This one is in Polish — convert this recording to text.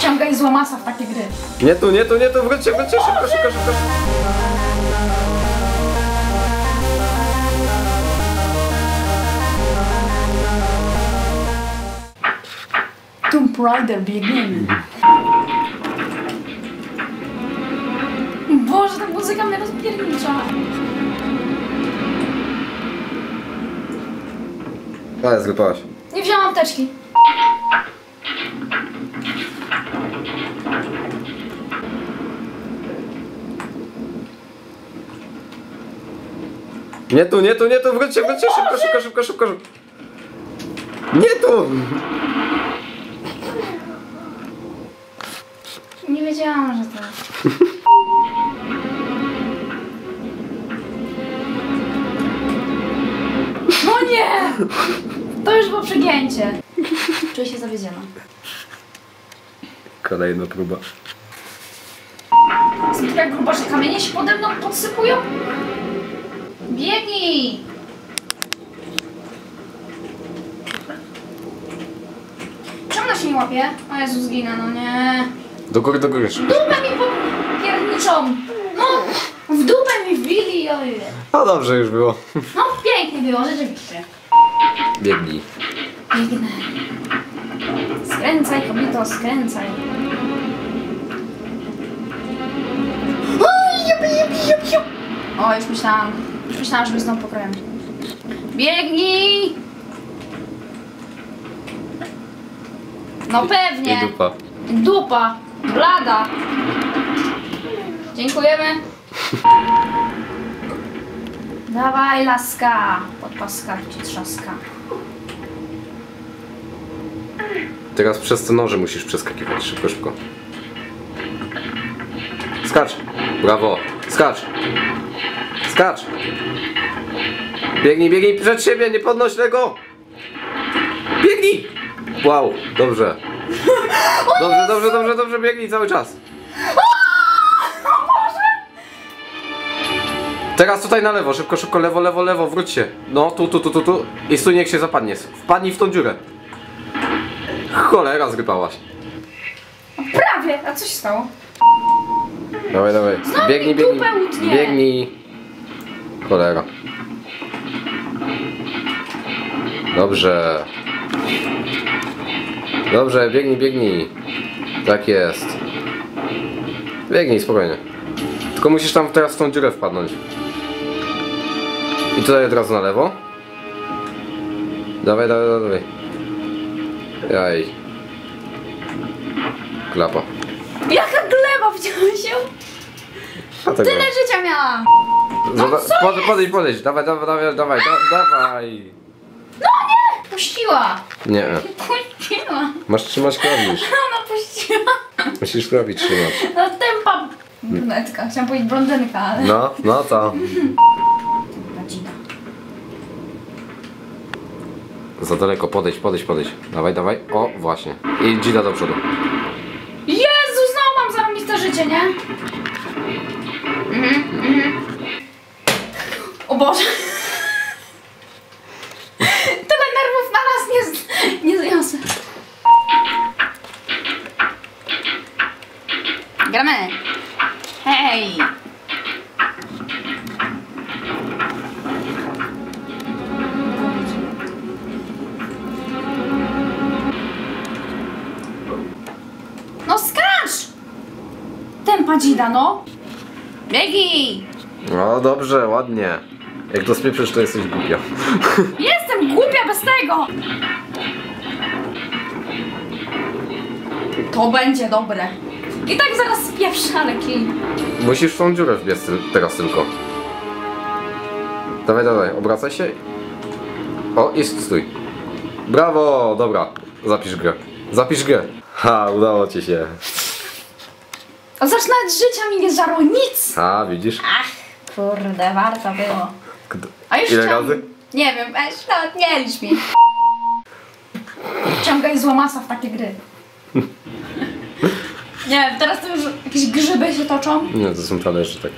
Ciągaj zła masa w takie gry. Nie tu, nie tu, nie tu, wróćcie, wróćcie, szybko, szybko, szybko. Tomb Raider biegniemy. Boże, ta muzyka mnie rozpiernicza. Ale zrypałaś. Nie wziąłam apteczki. Nie tu, nie tu, nie tu, wróćcie, wróćcie, szybko, szybko, szybko, szybko, szybko. Nie tu! Nie wiedziałam, że to... To już było przegięcie. Czuję się zawiedziona. Kolejna próba. Są takie gruba, że kamienie się pode mną podsypują? Biegnij! Czemu ona się nie łapie? O Jezu, zginę, no nie. Do góry, do góry, szybko. Dupę mi popierniczą! No, w dupę mi wbili, ojej. No dobrze już było. No, pięknie było, rzeczywiście. Biegnij. Biegnę. Skręcaj, kobieto, skręcaj. O, już myślałam, już myślałam, żeby znowu pokrojem. Biegnij! No pewnie. I dupa. Dupa. Blada. Dziękujemy. Dawaj, laska. Podpaska ci trzaska. Teraz przez te noże musisz przeskakiwać. Szybko, szybko. Skacz! Brawo! Skacz! Skacz! Biegnij, biegnij przed siebie, nie podnoś tego! Biegnij! Wow, dobrze. Dobrze, dobrze, dobrze, dobrze, biegnij cały czas. Teraz tutaj na lewo, szybko, szybko, lewo, lewo, lewo, wróć się. No, tu, tu, tu, tu, tu. I stój, niech się zapadnie. Wpadnij w tą dziurę. Cholera, zrypałaś. Prawie. A co się stało? Dawaj, dawaj. Znowu Biegnij, mi biegnij. dupę utnie. Biegnij. Cholera. Dobrze. Dobrze, biegnij, biegnij. Tak jest. Biegnij, spokojnie. Tylko musisz tam teraz w tą dziurę wpadnąć. I tutaj od razu na lewo. Dawaj, dawaj, dawaj. Jaj. Klapa. Jaka gleba wziąłem się? A tego. Tyle życia miałam. Zoba- co pod, jest? podejdź, podejdź, dawaj, dawaj, dawaj, dawaj, da, dawaj. Puściła. Nie, Puściła. masz trzymać klawisz. Ona puściła. Musisz klawisz trzymać. No tempa. Brunetka. Chciałam powiedzieć blondynka, ale... No, no to. Za daleko, podejdź, podejdź, podejdź. Dawaj, dawaj. O, właśnie. I dzida do przodu. Jezu, znowu mam zarobiste życie, nie? Mhm, mhm. O Boże. Tyle nerwów na raz nie, nie zniosę. Gramy. Hej. Tempa dzida, no. Biegi! No dobrze, ładnie. Jak to spieprzysz, to jesteś głupia. Jestem głupia bez tego! To będzie dobre. I tak zaraz spieprzę, ale kij. Musisz w tą dziurę wbiec ty- teraz tylko. Dawaj, dawaj, obracaj się. O, i stój. Brawo, dobra. Zapisz grę. Zapisz grę. Ha, udało ci się. A zaś nawet życia mi nie żarło nic! Ha, widzisz? Ach, kurde, warto było. A już Ile chciałam- razy? Nie wiem, weź nawet nie licz mi. Ciągaj zła masa w takie gry. Nie wiem, teraz to już jakieś grzyby się toczą. Nie, to są talerze tak.